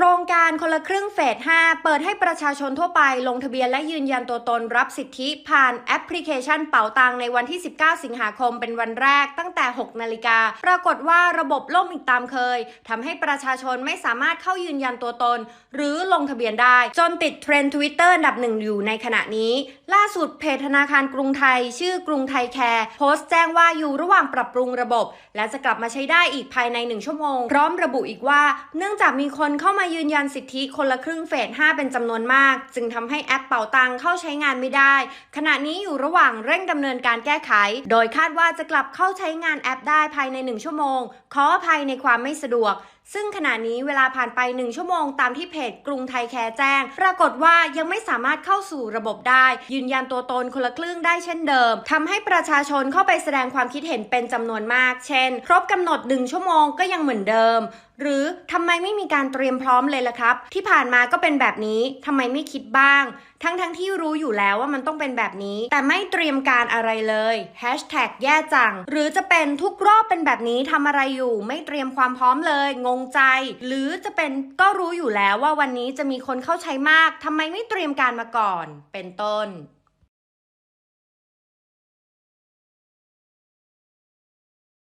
โครงการคนละครึ่งเฟส 5 เปิดให้ประชาชนทั่วไปลงทะเบียนและยืนยันตัวตนรับสิทธิผ่านแอปพลิเคชันเป๋าตังในวันที่ 19 สิงหาคมเป็นวันแรกตั้งแต่ 6 นาฬิกา ปรากฏว่าระบบล่มอีกตามเคยทำให้ประชาชนไม่สามารถเข้ายืนยันตัวตน หรือลงทะเบียนได้ จนติดเทรนด์ทวิตเตอร์อันดับหนึ่งอยู่ในขณะนี้ ล่าสุดเพจธนาคารกรุงไทย ชื่อกรุงไทยแคร์โพสต์แจ้งว่าอยู่ระหว่างปรับปรุงระบบ และจะกลับมาใช้ได้อีกภายใน 1 ชั่วโมง พร้อมระบุอีกว่า เนื่องจากมีคนเข้ามายืนยันสิทธิคนละครึ่งเฟส 5 เป็นจำนวนมาก จึงทำให้แอปเป่าตังเข้าใช้งานไม่ได้ ขณะนี้อยู่ระหว่างเร่งดำเนินการแก้ไข โดยคาดว่าจะกลับเข้าใช้งานแอปได้ภายใน 1 ชั่วโมง ขออภัยในความไม่สะดวก ซึ่งขณะนี้เวลาผ่านไป 1 ชั่วโมงตามที่เพจกรุงไทยแคร์แจ้ง ปรากฏว่ายังไม่สามารถเข้าสู่ระบบได้ ยืนยันตัวตนคนละครึ่งได้เช่นเดิมทำให้ประชาชนเข้าไปแสดงความคิดเห็นเป็นจำนวนมาก เช่น ครบกำหนด 1 ชั่วโมงก็ยังเหมือนเดิม หรือทำไมไม่มีการเตรียมพร้อมเลยล่ะครับ ที่ผ่านมาก็เป็นแบบนี้ทำไมไม่คิดบ้าง ทั้งที่รู้อยู่แล้วว่ามันต้องเป็นแบบนี้ แต่ไม่เตรียมการอะไรเลยแฮชแท็กแย่จังหรือจะเป็นทุกรอบเป็นแบบนี้ทำอะไรอยู่ ไม่เตรียมความพร้อมเลยงงงใจ หรือจะเป็นก็รู้อยู่แล้วว่าวันนี้จะมีคนเข้าใช้มากทำไมไม่เตรียมการมาก่อน เป็นต้น